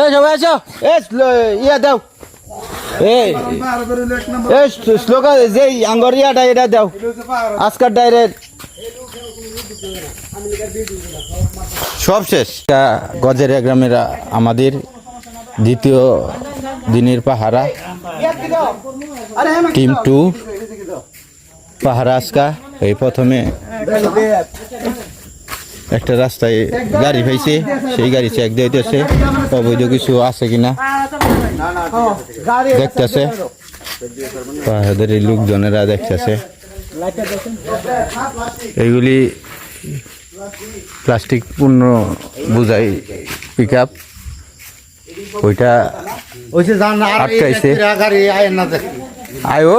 এই সবাই আছো এ ইয়া দাও। এই। এই স্লোগান যে আঙ্গর ইয়াটা এটা দাও। আজকার ডাইরের সব শেষ। গজেরিয়া গ্রামের আমাদের দ্বিতীয় দিনের পাহারা। টিম টু পাহারা আজকা। এই প্রথমে একটা রাস্তায় গাড়ি পাইছে সেই গাড়ি চেক দিতেছে। অবৈধ কিছু আছে কিনা? দেখতেছে। পাহাড়ের লোকজনেরা দেখতেছে। এইগুলি প্লাস্টিক পূর্ণ বুঝাই পিক আপ ওইটা আটকাইছে। আইব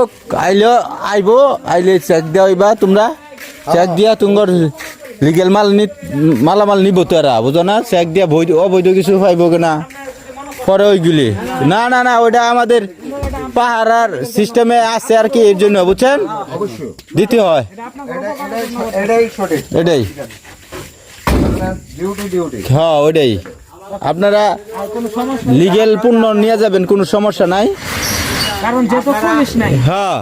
আইলো আইব আইলে চেক দেওয়া তোমরা। চেক দিয়া তুঙ্গর লিগেল মাল নি মালামাল নিব তারা বুঝো না? চেক দিয়ে বৈধ অবৈধ কিছু পাইব কিনা? পরে ওইগুলি। না না না ওইটা আমাদের পাহাড়ার সিস্টেমে আছে আর কি এর জন্য বুঝছেন? দিতে হয়। এটাই হ্যাঁ ওইটাই। আপনারা লিগেল পূর্ণ নিয়ে যাবেন কোনো সমস্যা নাই। কারণ যেহেতু পুলিশ নাই। হ্যাঁ।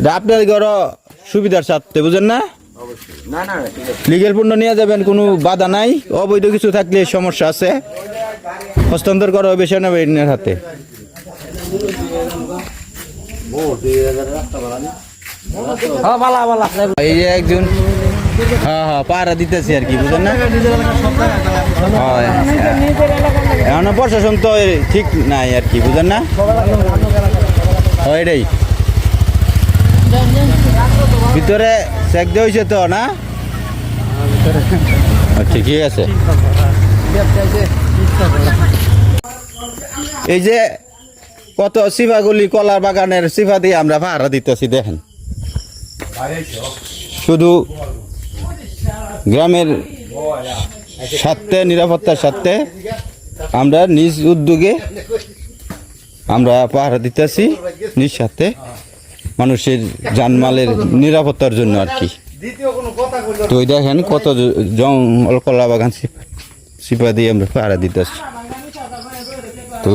এটা আপনার ঘর সুবিধার সাথে বুঝেন না? লিগেল পণ্য নিয়ে যাবেন কোনো বাধা নাই। অবৈধ কিছু থাকলে সমস্যা আছে। হস্তান্তর করা হবে সেনাবাহিনীর হাতে। হ্যাঁ বালা বালা এই যে একজন হ্যাঁ হ্যাঁ পাহারা দিতেছি আর কি বুঝেন না? হয়। এখন প্রশাসন তো ঠিক নাই আর কি বুঝেন না? হয় এটাই। ভিতরে চেক দেওয়া হয়েছে তো না? আচ্ছা, ঠিকই আছে? এই যে কত সিফাগুলি কলার বাগানের সিফা দিয়ে আমরা পাহারা দিতেছি দেখেন। শুধু গ্রামের স্বার্থে নিরাপত্তার স্বার্থে আমরা নিজ উদ্যোগে আমরা পাহারা দিতেছি নিজ স্বার্থে। মানুষের জানমালের নিরাপত্তার জন্য আর কি। তো ওই দেখেন কত জঙ্গল, কলা বাগান সিপ- দিয়ে আমরা পাহারা দিতেছি তো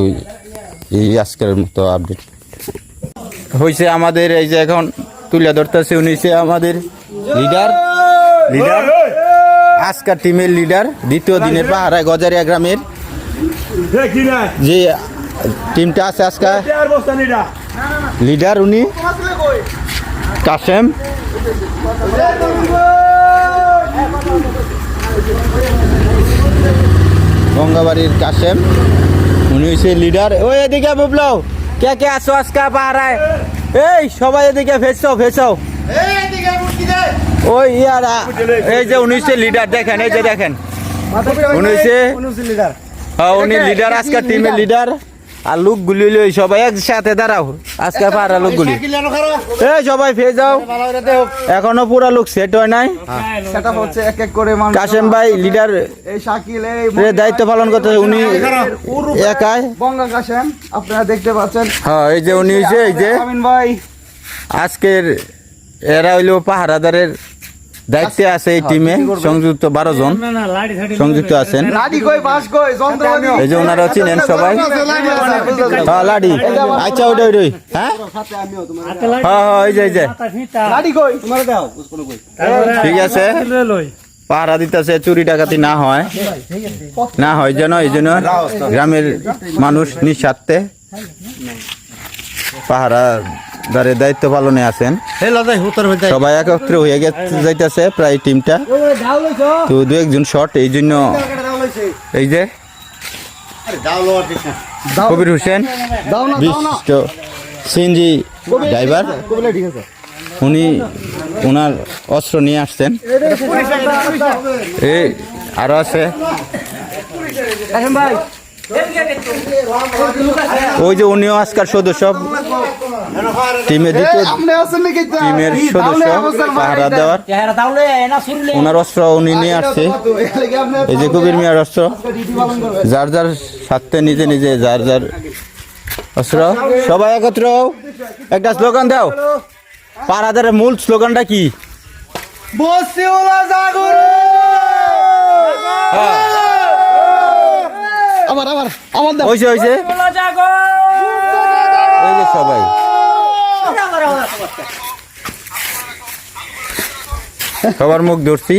এই আজকের মতো আপডেট হয়েছে আমাদের এই যে এখন তুলে ধরতেছে, উনি আমাদের লিডার লিডার আজকার টিমের লিডার দ্বিতীয় দিনের পাহারায় গজারিয়া গ্রামের। যে টিমটা আছে আজকাল লিডার উনি? কাসেম গঙ্গাবাড়ির কাসেম উনি হচ্ছে লিডার ওই এদিকে বুবলাও কে কে আসো আজকা পাহারায়? এই সবাই এদিকে ফেসো ফেসো ওই ইয়ারা এই যে উনি হচ্ছে লিডার দেখেন এই যে দেখেন। উনি হচ্ছে হ্যাঁ, উনি লিডার আজকের টিমের লিডার আর লোকগুলি লই সবাই একসাথে দাঁড়াও। আজকে পাহারা লোকগুলি। এই সবাই ফেয়ে যাও। এখনও পুরা লোক সেট হয় নাই। সেটা হচ্ছে এক এক করে মানুষ। কাসেম ভাই লিডার এই শাকিল এই দায়িত্ব পালন করতে উনি একাই। বঙ্গা কাশেম আপনারা দেখতে পাচ্ছেন। হ্যাঁ এই যে উনি এই যে। আমিন ভাই। আজকের এরা হইল পাহারাদারের দায়িত্বে আছে এই টিমে সংযুক্ত বারো জন। সংযুক্ত আছেন। লাডি কই বাস কই? যন্ত্র এই যে ওনারা চিনেন সবাই। হ্যাঁ লাডি। আচ্ছা ওইটা ওইটাই হ্যাঁ? হ্যাঁ হ্যাঁ এই যে এই যে। লাডি কই? তোমার দাও ঠিক আছে। পাহারা দিতেছে চুরি ডাকাতি না হয়। না হয় যেন এই জন্য গ্রামের মানুষ নিঃস্বার্থে পাহারা দারের দায়িত্ব পালনে আছেন। সবাই একত্রে হয়ে গেছে যাইতেছে প্রায় টিমটা। তো দু একজন শট এই জন্য এই যে কবির হোসেন বিশিষ্ট সিএনজি ড্রাইভার উনি ওনার অস্ত্র নিয়ে আসছেন। এই আরও আছে। ওই যে উনিও আজকাল সদস্য। টিমের দ্বিতীয় টিমের সদস্য পাহারা দেওয়ার ওনার অস্ত্র উনি নিয়ে আসছে। এই যে কবির মিয়ার অস্ত্র। যার যার স্বার্থে নিজে নিজে যার যার অস্ত্র। সবাই একত্র একটা স্লোগান দাও। পাড়াদারের মূল স্লোগানটা কি? আবার আমার দাও। হয়েছে হয়েছে যে সবাই। সবার মুখ ধরছি।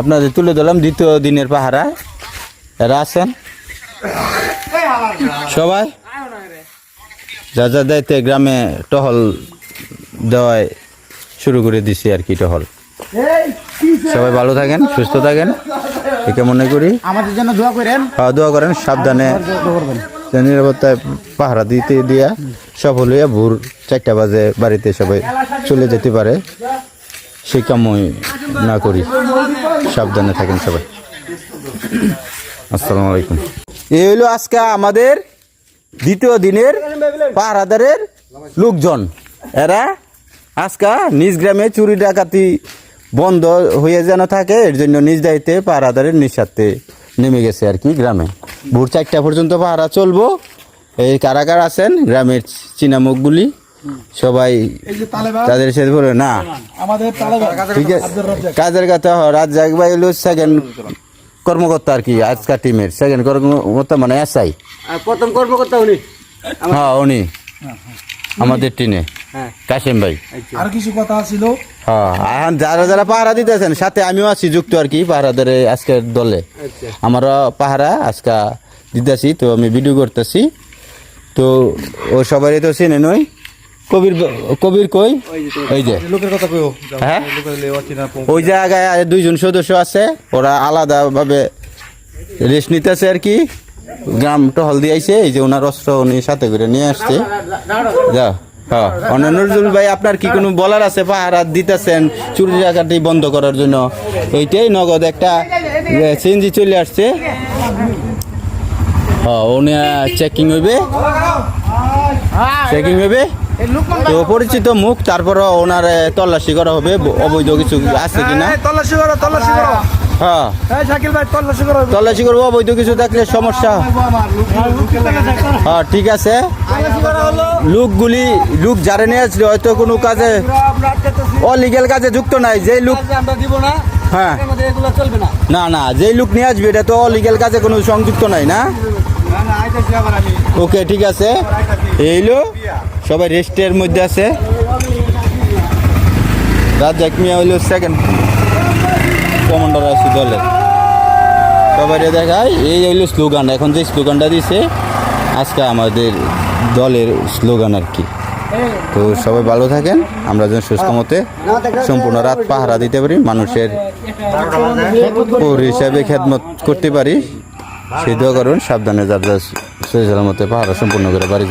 আপনাদের তুলে ধরলাম দ্বিতীয় দিনের পাহারা। এরা আছেন? সবাই? যা যা দায়িত্বে গ্রামে টহল দেওয়ায় শুরু করে দিছি আর কি টহল। সবাই ভালো থাকেন সুস্থ থাকেন। একে মনে করি। আমাদের জন্য দোয়া করেন। খাওয়া দাওয়া করেন সাবধানে নিরাপত্তায় পাহারা দিতে দিয়া সফল হইয়া ভোর চারটা বাজে বাড়িতে সবাই চলে যেতে পারে সেই কামই না করি। সাবধানে থাকেন সবাই। আসসালামু আলাইকুম। এই হইল আজকে আমাদের দ্বিতীয় দিনের পাহারাদারের লোকজন। এরা আজকা নিজ গ্রামে চুরি ডাকাতি বন্ধ হয়ে যেন থাকে, এর জন্য নিজ দায়িত্বে পাহারাদারের নিঃস্বার্থে নেমে গেছে আর কি গ্রামে। ভোর চারটা পর্যন্ত পাহারা চলবো। এই কারাগার আছেন? গ্রামের চিনামুখগুলি সবাই তাদের সাথে বলে না। ঠিক আছে। কাজের কথা রাত জাগবাই হলো সেকেন্ড কর্মকর্তা আর কি আজকার টিমের। সেকেন্ড কর্মকর্তা মানে এসআই। প্রথম কর্মকর্তা উনি। হ্যাঁ উনি। আমাদের টিনে। কাশেম ভাই। আর কিছু কথা ছিল? হ্যাঁ যারা যারা পাহারা দিতেছেন সাথে আমিও আছি যুক্ত আর কি পাহারাদারে আজকের দলে। আমারও পাহারা আজকে দিতেছি তো আমি ভিডিও করতেছি। তো ও সবারই তো চিনে নই কবির কবির কই? ওই যে লোকের কথা কইও। হ্যাঁ? ওই জায়গায় দুইজন সদস্য আছে ওরা আলাদাভাবে রেস্ট নিতেছে আর কি। গ্রাম টহল দিয়ে আইছে, এই যে ওনার অস্ত্র উনি সাথে করে নিয়ে আসছে। যা হ্যাঁ নজরুল ভাই, আপনার কি কোনো বলার আছে? পাহারা দিতেছেন, চুরি ডাকাতি বন্ধ করার জন্য। এইটাই নগদ একটা সিএনজি চলে আসছে। হ্যাঁ উনি চেকিং হইবে। চেকিং হইবে। তো পরিচিত মুখ তারপর ওনার তল্লাশি করা হবে, অবৈধ কিছু আছে কিনা? তল্লাশি করো তল্লাশি করো। হ্যাঁ। তল্লাশি করব অবৈধ কিছু থাকলে সমস্যা। হ্যাঁ ঠিক আছে। লোকগুলি লোক যারা নিয়ে আসলে হয়তো কোনো কাজে অলিগেল কাজে যুক্ত নাই। যে লোক আমরা দিব না। হ্যাঁ। না। না না যে লোক নিয়ে আসবে এটা তো অলিগেল কাজে কোনো সংযুক্ত নাই না? ওকে ঠিক আছে। এইলো সবাই রেস্টের মধ্যে আছে। রাজ্জাক মিয়া হইল সেকেন্ড কমান্ডার আছে দলে। সবাই দেখায় এই হইল স্লোগান। এখন যে স্লোগানটা দিছে, আজকে আমাদের দলের স্লোগান আর কি। তো সবাই ভালো থাকেন, আমরা যেন সুস্থ মতে সম্পূর্ণ রাত পাহারা দিতে পারি, মানুষের হিসাবে খেদমত করতে পারি। সেই দোয়া করুন, সাবধানে যার যার সে মতে পাহারা সম্পূর্ণ করে বাড়ি